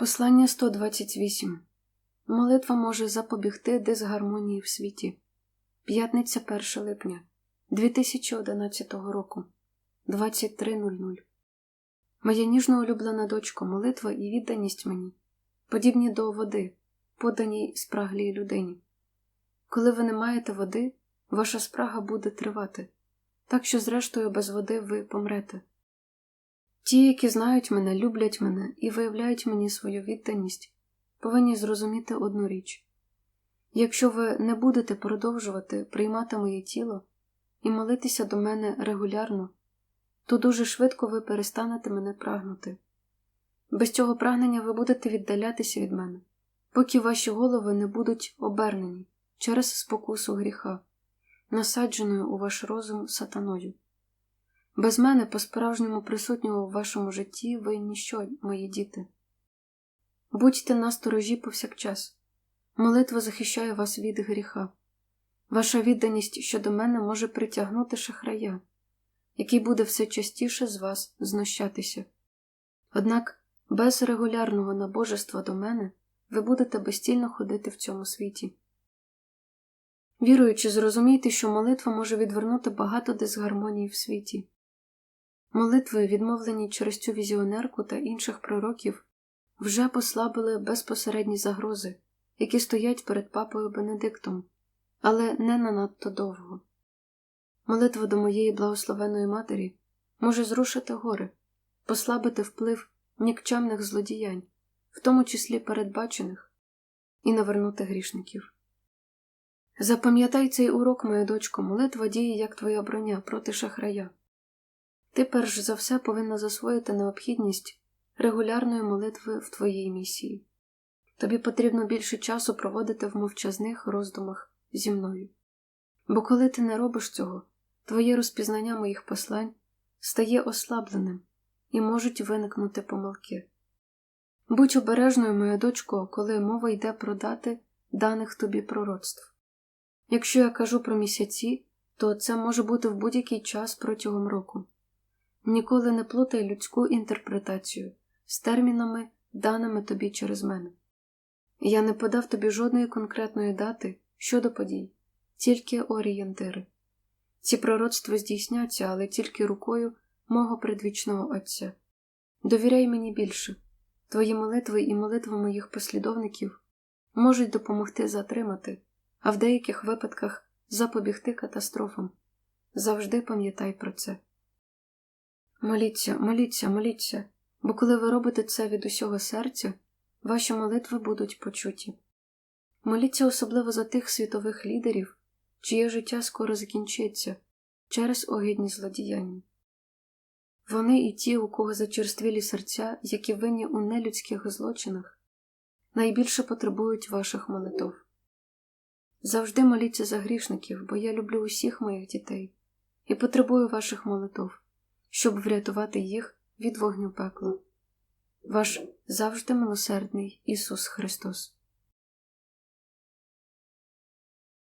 Послання 128. Молитва може запобігти дисгармонії в світі. П'ятниця 1 липня 2011 року 23.00. Моя ніжно улюблена дочко, молитва і відданість мені, подібні до води, поданій спраглій людині. Коли ви не маєте води, ваша спрага буде тривати, так що, зрештою, без води ви помрете. Ті, які знають мене, люблять мене і виявляють мені свою відданість, повинні зрозуміти одну річ якщо ви не будете продовжувати приймати моє тіло і молитися до мене регулярно, то дуже швидко ви перестанете мене прагнути. Без цього прагнення ви будете віддалятися від мене, поки ваші голови не будуть обернені через спокусу гріха, насадженою у ваш розум сатаною. Без мене, по-справжньому присутнього в вашому житті, ви ніщо, мої діти. Будьте насторожі повсякчас. Молитва захищає вас від гріха. Ваша відданість щодо мене може притягнути шахрая, який буде все частіше з вас знущатися. Однак без регулярного набожества до мене ви будете безстільно ходити в цьому світі. Віруючи, зрозумійте, що молитва може відвернути багато дисгармоній в світі. Молитви, відмовлені через цю візіонерку та інших пророків, вже послабили безпосередні загрози, які стоять перед папою Бенедиктом, але не на надто довго. Молитва до моєї благословеної матері може зрушити гори, послабити вплив нікчемних злодіянь, в тому числі передбачених, і навернути грішників. Запам'ятай цей урок, моя дочко, молитва діє як твоя броня проти шахрая. Ти перш за все повинна засвоїти необхідність регулярної молитви в твоїй місії. Тобі потрібно більше часу проводити в мовчазних роздумах зі мною. Бо коли ти не робиш цього, твоє розпізнання моїх послань стає ослабленим і можуть виникнути помилки. Будь обережною, моя дочко, коли мова йде про дати даних тобі пророцтв. Якщо я кажу про місяці, то це може бути в будь-який час протягом року. Ніколи не плутай людську інтерпретацію з термінами, даними тобі через мене. Я не подав тобі жодної конкретної дати щодо подій, тільки орієнтири. Ці пророцтва здійсняться, але тільки рукою мого предвічного Отця. Довіряй мені більше, твої молитви і молитви моїх послідовників можуть допомогти затримати, а в деяких випадках запобігти катастрофам. Завжди пам'ятай про це. Моліться, моліться, моліться, бо коли ви робите це від усього серця, ваші молитви будуть почуті. Моліться особливо за тих світових лідерів, чиє життя скоро закінчиться через огидні злодіяння. Вони і ті, у кого зачерствілі серця, які винні у нелюдських злочинах, найбільше потребують ваших молитв. Завжди моліться за грішників, бо я люблю усіх моїх дітей і потребую ваших молитв, щоб врятувати їх від вогню пекла. Ваш завжди милосердний Ісус Христос.